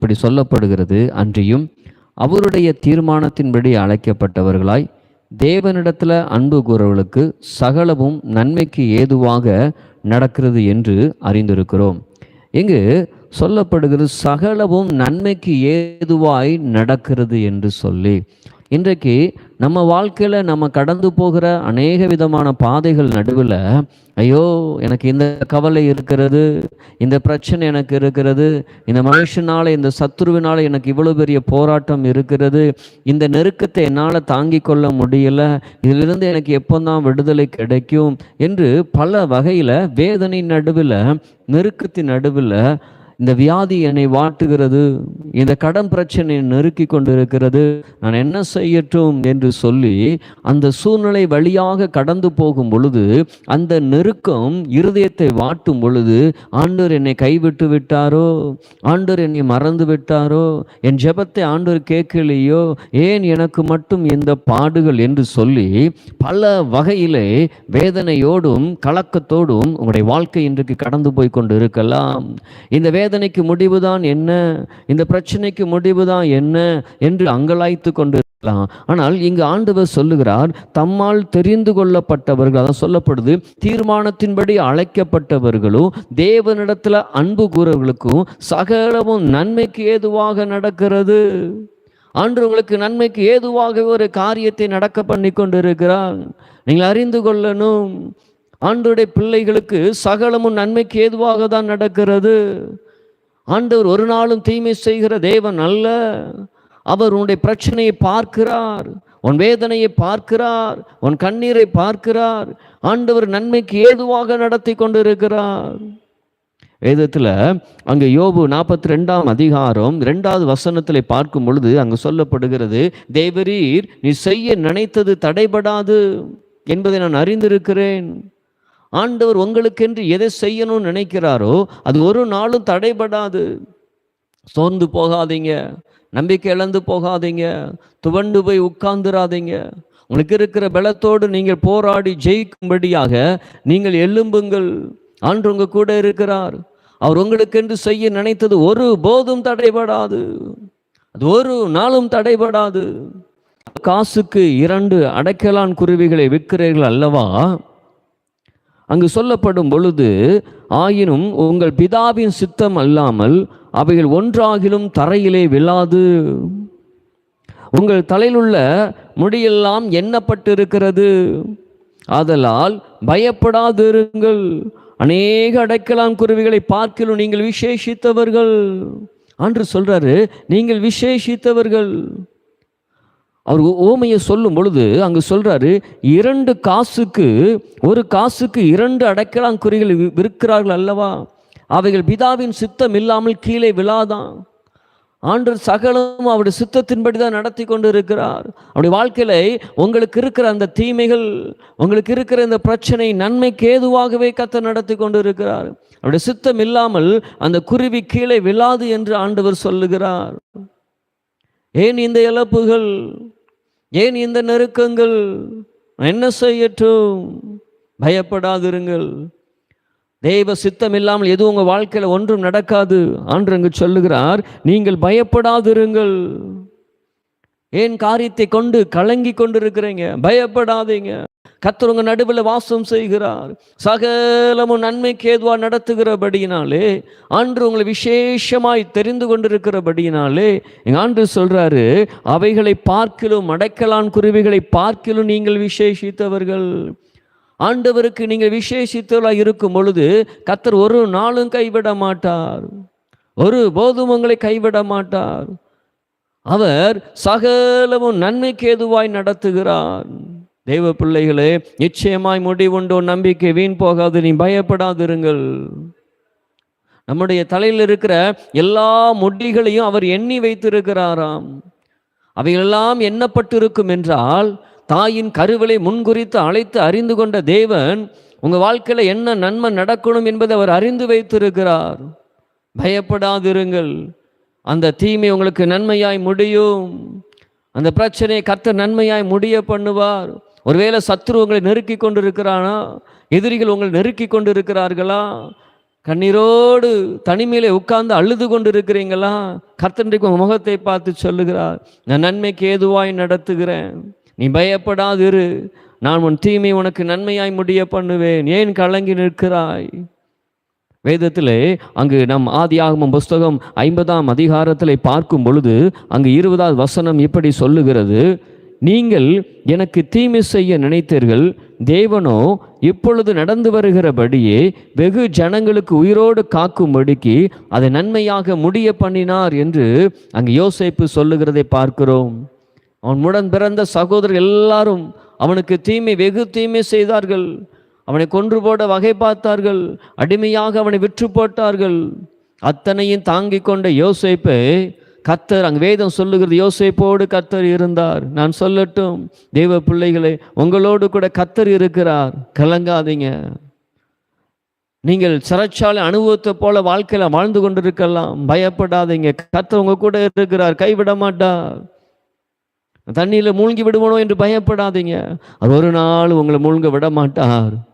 இப்படி சொல்லப்படுகிறது. அன்றியும் அவருடைய தீர்மானத்தின்படி அழைக்கப்பட்டவர்களாய் தேவனிடத்தில் அன்பு கூறவர்களுக்கு சகலமும் நன்மைக்கு ஏதுவாக நடக்கிறது என்று அறிந்திருக்கிறோம். இங்கு சொல்லப்படுகிறது சகலமும் நன்மைக்கு ஏதுவாய் நடக்கிறது என்று சொல்லி இன்றைக்கு நம்ம வாழ்க்கையில் நம்ம கடந்து போகிற அநேக விதமான பாதைகள் நடுவில் ஐயோ எனக்கு இந்த கவலை இருக்கிறது இந்த பிரச்சனை எனக்கு இருக்கிறது இந்த மனுஷனால் இந்த சத்ருவினால் எனக்கு இவ்வளோ பெரிய போராட்டம் இருக்கிறது இந்த நெருக்கத்தை என்னால் தாங்கி கொள்ள முடியல இதிலிருந்து எனக்கு எப்போ தான் விடுதலை கிடைக்கும் என்று பல வகையில் வேதனை நடுவில் நெருக்கத்தின் நடுவில் இந்த வியாதி என்னை வாட்டுகிறது இந்த கடன் பிரச்சனை நெருக்கி கொண்டிருக்கிறது நான் என்ன செய்யட்டும் என்று சொல்லி அந்த சூழ்நிலை வழியாக கடந்து போகும் பொழுது அந்த நெருக்கம் இருதயத்தை வாட்டும் பொழுது ஆண்டவர் என்னை கைவிட்டு விட்டாரோ ஆண்டவர் என்னை மறந்து விட்டாரோ என் ஜெபத்தை ஆண்டவர் கேட்கலையோ ஏன் எனக்கு மட்டும் இந்த பாடுகள் என்று சொல்லி பல வகையிலே வேதனையோடும் கலக்கத்தோடும் உங்களுடைய வாழ்க்கை இன்றைக்கு கடந்து போய் கொண்டு இருக்கலாம் இந்த வேதனைக்கு முடிவுதான் என்ன? இந்த பிரச்சனைக்கு முடிவுதான் என்ன? என்று அங்கலாய்த்து கொண்டு இருக்கலாம் ஆனால் இங்கு ஆண்டவர் சொல்லுகிறார் தம்மால் தெரிந்து கொள்ளப்பட்டவர்கள் அதான் சொல்லப்படுது தீர்மானத்தின்படி அழைக்கப்பட்டவர்களும் தேவனிடத்துல அன்பு கூறவர்களுக்கும் சகலமும் நன்மைக்கு ஏதுவாக நடக்கிறது. ஆண்டு உங்களுக்கு நன்மைக்கு ஏதுவாக ஒரு காரியத்தை நடக்க பண்ணி கொண்டிருக்கிறார். நீங்கள் அறிந்து கொள்ளணும். ஆண்டுடைய பிள்ளைகளுக்கு சகலமும் நன்மைக்கு ஏதுவாக தான் நடக்கிறது. ஆண்டவர் ஒரு நாளும் தீமை செய்கிற தேவன் அல்ல. அவர் உன்னுடைய பிரச்சனையை பார்க்கிறார் உன் வேதனையை பார்க்கிறார் உன் கண்ணீரை பார்க்கிறார். ஆண்டவர் நன்மைக்கு ஏதுவாக நடத்தி கொண்டிருக்கிறார். வேதத்தில் அங்கே யோபு நாற்பத்தி ரெண்டாம் அதிகாரம் ரெண்டாவது வசனத்தில் பார்க்கும் பொழுது அங்கு சொல்லப்படுகிறது தேவரீர் நீ செய்ய நினைத்தது தடைபடாது என்பதை நான் அறிந்திருக்கிறேன். ஆண்டவர் உங்களுக்கென்று எதை செய்யணும்னு நினைக்கிறாரோ அது ஒரு நாளும் தடைபடாது. சோர்ந்து போகாதீங்க. நம்பிக்கை இழந்து போகாதீங்க. துவண்டு போய் உட்கார்ந்துராதீங்க. உங்களுக்கு இருக்கிற பலத்தோடு நீங்கள் போராடி ஜெயிக்கும்படியாக நீங்கள் எழும்புங்கள். ஆண்டு உங்க கூட இருக்கிறார். அவர் உங்களுக்கென்று செய்ய நினைத்தது ஒரு போதும் தடைபடாது. அது ஒரு நாளும் தடைபடாது. காசுக்கு இரண்டு அடைக்கலான் குருவிகளை விற்கிறீர்கள் அல்லவா? அங்கு சொல்லப்படும் பொழுது ஆயினும் உங்கள் பிதாவின் சித்தம் அல்லாமல் அவைகள் ஒன்றாகிலும் தரையிலே விழாது. உங்கள் தலையிலுள்ள முடியெல்லாம் எண்ணப்பட்டிருக்கிறது. ஆதலால் பயப்படாதிருங்கள். அநேக அடைக்கலாம் குருவிகளை பார்க்கிலும் நீங்கள் விசேஷித்தவர்கள். அன்று சொல்றாரு நீங்கள் விசேஷித்தவர்கள். அவர் ஓமையை சொல்லும் பொழுது அங்கு சொல்கிறாரு இரண்டு காசுக்கு ஒரு காசுக்கு இரண்டு அடைக்கலாங்குறிகள் வி- விற்கிறார்கள் அல்லவா? அவைகள் பிதாவின் சித்தம் இல்லாமல் கீழே விழாதான். ஆண்டர் சகலம் அவருடைய சித்தத்தின்படி தான் நடத்தி கொண்டு இருக்கிறார் அவருடைய வாழ்க்கையில உங்களுக்கு இருக்கிற அந்த தீமைகள் உங்களுக்கு இருக்கிற இந்த பிரச்சனை நன்மைக்கு ஏதுவாகவே கத்த நடத்தி கொண்டு இருக்கிறார் அவருடைய சித்தம் இல்லாமல் அந்த குருவி கீழே விழாது என்று ஆண்டவர் சொல்லுகிறார். ஏன் இந்த இழப்புகள்? ஏன் இந்த நெருக்கங்கள்? என்ன செய்யட்டும்? பயப்படாதிருங்கள். தெய்வ சித்தம் இல்லாமல் எதுவும் உங்கள் வாழ்க்கையில் ஒன்றும் நடக்காது ஆண்டு அங்கு சொல்லுகிறார். நீங்கள் பயப்படாதிருங்கள். ஏன் காரியத்தை கொண்டு கலங்கி கொண்டிருக்கிறீங்க? பயப்படாதீங்க. கர்த்தர் உங்கள் நடுவில் வாசம் செய்கிறார். சகலமும் நன்மைக்கு ஏதுவாக நடத்துகிறபடியினாலே ஆண்டு உங்களை விசேஷமாய் தெரிந்து கொண்டிருக்கிறபடியினாலே எங்கள் ஆண்டு சொல்கிறாரு அவைகளை பார்க்கிலும் அடைக்கலான் குருவிகளை பார்க்கிலும் நீங்கள் விசேஷித்தவர்கள். ஆண்டவருக்கு நீங்கள் விசேஷித்தவர்களாக இருக்கும் பொழுது கத்தர் ஒரு நாளும் கைவிட மாட்டார் ஒரு போதும் உங்களை கைவிட மாட்டார் அவர் சகலமும் நன்மைக்கு ஏதுவாய் நடத்துகிறார். தெய்வ பிள்ளைகளே நிச்சயமாய் முடிவுண்டோ நம்பிக்கை வீண் போகாது நீ பயப்படாதிருங்கள். நம்முடைய தலையில் இருக்கிற எல்லா முடிகளையும் அவர் எண்ணி வைத்திருக்கிறாராம். அவைகளெல்லாம் எண்ணப்பட்டிருக்கும் என்றால் தாயின் கருவிலை முன்குறித்து அழைத்து அறிந்து கொண்ட தேவன் உங்கள் வாழ்க்கையில் என்ன நன்மை நடக்கணும் என்பதை அவர் அறிந்து வைத்திருக்கிறார். பயப்படாதிருங்கள். அந்த தீமை உங்களுக்கு நன்மையாய் முடியும். அந்த பிரச்சனையை கத்த நன்மையாய் முடிய பண்ணுவார். ஒருவேளை சத்துரு உங்களை நெருக்கி கொண்டு இருக்கிறானா எதிரிகள் உங்களை நெருக்கி கொண்டிருக்கிறார்களா? கண்ணீரோடு தனிமையிலே உட்கார்ந்து அழுது கொண்டு இருக்கிறீங்களா கர்த்தன்றைக்கு முகத்தை பார்த்து சொல்லுகிறார் நான் நன்மைக்கு ஏதுவாய் நடத்துகிறேன். நீ பயப்படாதிரு. நான் உன் தீமை உனக்கு நன்மையாய் முடிய பண்ணுவேன். ஏன் கலங்கி நிற்கிறாய்? வேதத்திலே அங்கு நம் ஆதியாகமம் புஸ்தகம் ஐம்பதாம் அதிகாரத்திலே பார்க்கும் பொழுது அங்கு இருபதாவது வசனம் இப்படி சொல்லுகிறது நீங்கள் எனக்கு தீமை செய்ய நினைத்தீர்கள். தேவனோ இப்பொழுது நடந்து வருகிறபடியே வெகு ஜனங்களுக்கு உயிரோடு காக்கும்படிக்கு அதை நன்மையாக முடிய பண்ணினார் என்று அங்கு யோசிப்பு சொல்லுகிறதை பார்க்கிறோம். அவன் முடன் பிறந்த சகோதரர் எல்லாரும் அவனுக்கு தீமை வெகு தீமை செய்தார்கள். அவனை கொன்று போட வகை பார்த்தார்கள். அடிமையாக அவனை விற்று போட்டார்கள். அத்தனையும் தாங்கிக் கொண்ட யோசேப்பை கத்தர் அங்கே வேதம் சொல்லுகிறது யோசிப்போடு கத்தர் இருந்தார். நான் சொல்லட்டும் தெய்வ பிள்ளைகளே உங்களோடு கூட கத்தர் இருக்கிறார். கலங்காதீங்க. நீங்கள் சிறைச்சாலை அனுபவத்தை போல வாழ்க்கையில் வாழ்ந்து கொண்டிருக்கலாம். பயப்படாதீங்க. கத்தர் உங்க கூட இருக்கிறார். கைவிட மாட்டார். தண்ணியில் மூழ்கி விடுவனோ என்று பயப்படாதீங்க. அவர் ஒரு நாள் உங்களை மூழ்க விட மாட்டார்.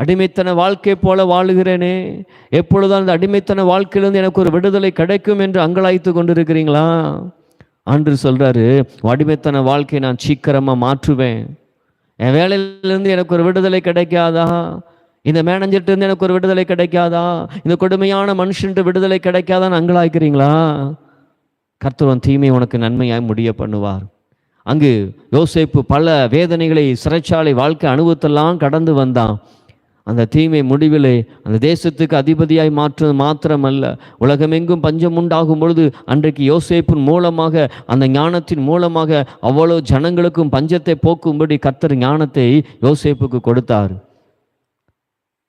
அடிமைத்தன வாழ்க்கை போல வாழுகிறேனே. எப்பொழுதும் அந்த அடிமைத்தன வாழ்க்கையிலிருந்து எனக்கு ஒரு விடுதலை கிடைக்கும் என்று அங்கலாய்த்து கொண்டிருக்கிறீங்களா? ஆண்டு சொல்கிறாரு அடிமைத்தன வாழ்க்கையை நான் சீக்கிரமாக மாற்றுவேன். என் வேலையிலேருந்து எனக்கு ஒரு விடுதலை கிடைக்காதா? இந்த மேனேஜர்கிட்டருந்து எனக்கு ஒரு விடுதலை கிடைக்காதா? இந்த கொடுமையான மனுஷன்ட்டு விடுதலை கிடைக்காதான்னு அங்கலாய்க்கிறீங்களா? கர்த்தவன் தீமை உனக்கு நன்மையாய் முடிய பண்ணுவார். அங்கு யோசேப்பு பல வேதனைகளை சிறைச்சாலை வாழ்க்கை அனுபவத்தெல்லாம் கடந்து வந்தான். அந்த தீமை முடிவிலே அந்த தேசத்துக்கு அதிபதியாய் மாற்றுவது மாத்திரமல்ல. உலகமெங்கும் பஞ்சம் உண்டாகும் பொழுது அன்றைக்கு யோசேப்பின் மூலமாக அந்த ஞானத்தின் மூலமாக அவ்வளோ ஜனங்களுக்கும் பஞ்சத்தை போக்கும்படி கர்த்தர் ஞானத்தை யோசேப்புக்கு கொடுத்தார்.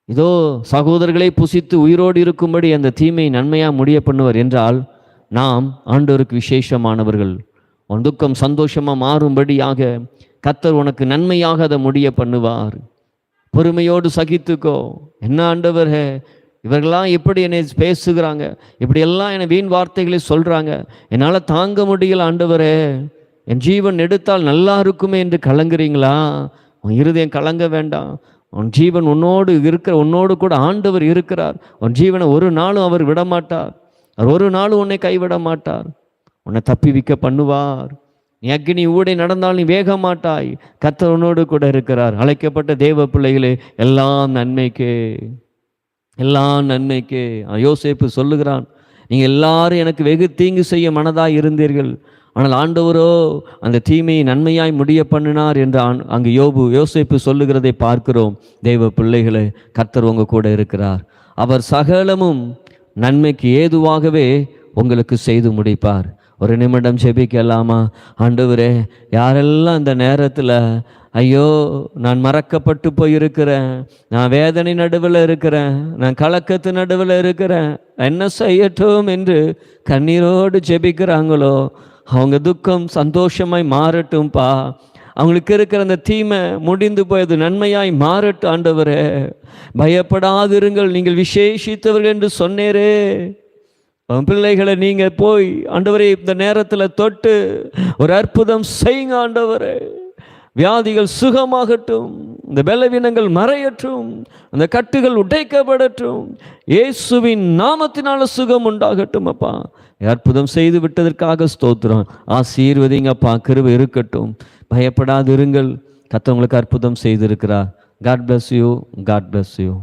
இதோ சகோதரர்களை புசித்து உயிரோடு இருக்கும்படி அந்த தீமை நன்மையாக முடிய பண்ணுவர் என்றால் நாம் ஆண்டோருக்கு விசேஷமானவர்கள். உன் துக்கம் சந்தோஷமாக மாறும்படியாக கத்தர் உனக்கு நன்மையாக அதை முடிய பண்ணுவார் பொறுமையோடு சகித்துக்கோ. என்ன ஆண்டவரே? இவர்கள்லாம் எப்படி என்னை பேசுகிறாங்க? இப்படியெல்லாம் என்னை வீண் வார்த்தைகளை சொல்கிறாங்க என்னால் தாங்க முடியல ஆண்டவரே. என் ஜீவன் எடுத்தால் நல்லா இருக்குமே என்று கலங்குறீங்களா? உன் இருதயம் கலங்க வேண்டாம். உன் ஜீவன் உன்னோடு இருக்கிற உன்னோடு கூட ஆண்டவர் இருக்கிறார். உன் ஜீவனை ஒரு நாளும் அவர் விடமாட்டார். அவர் ஒரு நாளும் உன்னை கைவிட மாட்டார். உன்னை தப்பி விற்க பண்ணுவார். நீ அக்னி ஊடை நடந்தால் நீ வேக மாட்டாய் கத்தவனோடு கூட இருக்கிறார். அழைக்கப்பட்ட தேவ பிள்ளைகளே எல்லாம் நன்மைக்கே எல்லாம் நன்மைக்கே. யோசேப்பு சொல்லுகிறான் நீங்கள் எல்லாரும் எனக்கு வெகு தீங்கு செய்ய மனதாக இருந்தீர்கள். ஆனால் ஆண்டவரோ அந்த தீமையை நன்மையாய் முடிய பண்ணினார் என்று ஆண்- அங்கு யோபு யோசிப்பு சொல்லுகிறதை பார்க்கிறோம். தேவ பிள்ளைகளை கர்த்தர் உங்க கூட இருக்கிறார். அவர் சகலமும் நன்மைக்கு ஏதுவாகவே உங்களுக்கு செய்து முடிப்பார். ஒரு நிமிடம் ஜெபிக்கலாமா ஆண்டவரே யாரெல்லாம் அந்த நேரத்தில் ஐயோ நான் மறக்கப்பட்டு போயிருக்கிறேன். நான் வேதனை நடுவில் இருக்கிறேன். நான் கலக்கத்து நடுவில் இருக்கிறேன். என்ன செய்யட்டும்? என்று கண்ணீரோடு ஜெபிக்கிறாங்களோ அவங்க துக்கம் சந்தோஷமாய் மாறட்டும்பா. அவங்களுக்கு இருக்கிற அந்த தீமை முடிந்து போயது நன்மையாய் மாறட்டும் ஆண்டவரே. பயப்படாதிருங்கள். நீங்கள் விசேஷித்தவர்கள் என்று சொன்னேரே. பிள்ளைகளை நீங்கள் போய் ஆண்டவரே இந்த நேரத்தில் தொட்டு ஒரு அற்புதம் செய்யுங்க ஆண்டவரே. வியாதிகள் சுகமாகட்டும் இந்த பலவீனங்கள் மறையற்றும் அந்த கட்டுகள் உடைக்கப்படட்டும். இயேசுவின் நாமத்தினால சுகம் உண்டாகட்டும் அப்பா. அற்புதம் செய்து விட்டதற்காக ஸ்தோத்திரம். ஆசீர்வதிங்கப்பா கிருவை இருக்கட்டும். பயப்படாதிருங்கள். கத்தவங்களுக்கு அற்புதம் செய்திருக்கிறார். God bless you God bless you